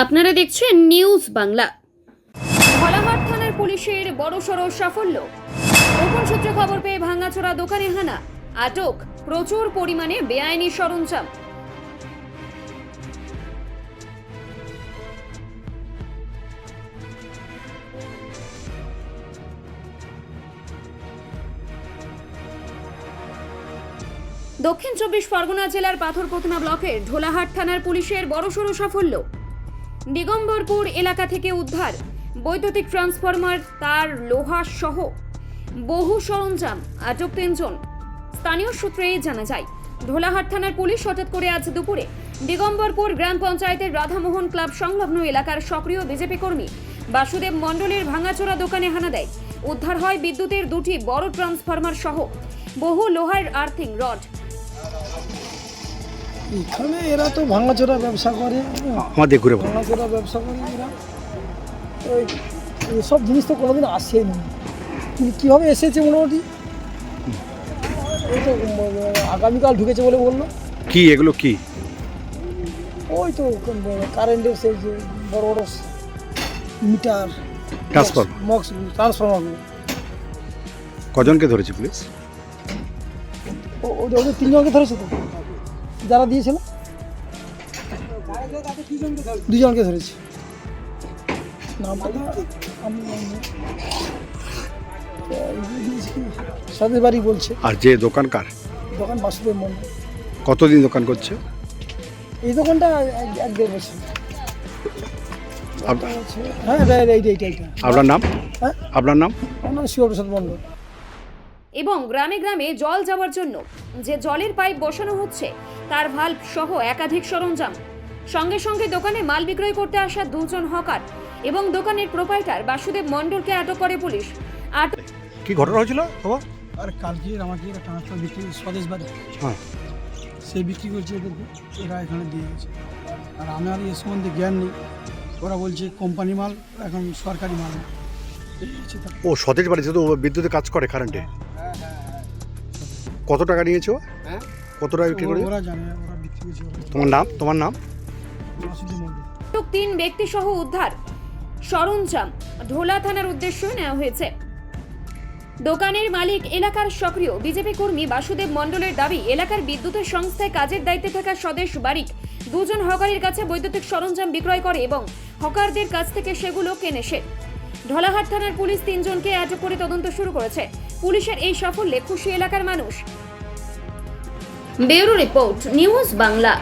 আপনারা দেখছেন নিউজ বাংলা ভোলাহাট থানার পুলিশের বড়সড় সাফল্য। গোপন সূত্রে খবর পেয়ে ভাঙাচোরা দোকানে হানা। আটক, প্রচুর পরিমাণে বেআইনি সরঞ্জাম। দক্ষিণ চব্বিশ পরগনা জেলার পাথর প্রতিমা ব্লকের ঢোলাহাট থানার পুলিশের বড়সড় সাফল্য। দিগম্বরপুর এলাকা থেকে উদ্ধার। বৈদ্যুতিক ট্রান্সফরমার, তার লোহা সহ বহু সরঞ্জাম, আটক তিনজন। স্থানীয় সূত্রে জানা যায় ঢোলাহাট থানার পুলিশ হঠাৎ করে আজ দুপুরে দিগম্বরপুর গ্রাম পঞ্চায়েতের রাধামোহন ক্লাব সংলগ্ন এলাকার সক্রিয় বিজেপি কর্মী বাসুদেব মণ্ডলের ভাঙাচোরা দোকানে হানা দেয়। উদ্ধার হয় বিদ্যুতের দুটি বড় ট্রান্সফরমার সহ বহু লোহার আর্থিং রড। এখানে এরা তো ভাঙাচোরা ব্যবসা করে। আমাদের ঘুরে ভাঙাচোরা ব্যবসা করে এরা। এসব জিনিস তো কোনোদিন আসেনি। কিন্তু কীভাবে এসেছে মোটামুটি। এই তো আগামীকাল ঢুকেছে বলে বলল। কি এগুলো কি? ওই তো কারেন্টের সেই যে বড় বড় মিটার Transformer. মক্স ট্রান্সফর্মার কজনকে ধরেছে পুলিশ? ওদের তিনজনকে ধরেছে তো? যারা দিয়েছিল? দুজনকে ধরেছে? সাদের বাড়ি বলছে। আর যে দোকানকার দোকান বাসুদেব মন্ডল। কতদিন দোকান করছে? এই দোকানটা এক- দেড় বছর। হ্যাঁ এইটা এইটা। আপনার নাম? হ্যাঁ? আপনার নাম? আমার নাম শিবপ্রসাদ মন্ডল। এবং গ্রামে গ্রামে জল যাওয়ার জন্য যে জলের পাইপ বসানো হচ্ছে তার ভাল্ব সহ একাধিক সরঞ্জাম। সঙ্গে সঙ্গে দোকানে মাল বিক্রয় করতে আসা দুজন হকার এবং দোকানের প্রোপাইটার বাসুদেব মণ্ডলকে আটক করে পুলিশ। আটক কি ঘটনা হয়েছিল বাবা? আর কালকে আমাকে একটা ট্রান্সফার বিক্রি স্বদেশ বাড়ি। হ্যাঁ। সে বিক্রি করছে এদেরকে এরা এখানে দিয়ে গেছে। আর আমার এ সম্বন্ধে জ্ঞান নেই। ওরা বলছে কোম্পানি মাল এখন সরকারি মাল। ও সতেজ বাড়িতে তো বিদ্যুতে কাজ করে কারেন্টে কত টাকা নিয়েছে? ও কত টাকা বিক্রি করে ওরা জানে ওরা বিক্রি করছে তোমার নাম? তোমার নাম? তিন ব্যক্তি সহ উদ্ধার। সরঞ্জাম ঢোলা থানার উদ্দেশ্যে নেওয়া হয়েছে। দোকানের মালিক এলাকার সক্রিয়। বিজেপি কর্মী বাসুদেব মণ্ডলের দাবি এলাকার বিদ্যুতের সংস্থায় কাজের দায়িত্বে থাকা স্বদেশ বারিক দুজন হকারের কাছে বৈদ্যুতিক সরঞ্জাম বিক্রয় করে এবং হকারদের কাছ থেকে সেগুলো কেনে সে। ঢলাহাট থানার পুলিশ তিনজনকে আটক করে তদন্ত শুরু করেছে। পুলিশের এই সাফল্যে খুশি এলাকার মানুষ। Bureau report, news Bangla.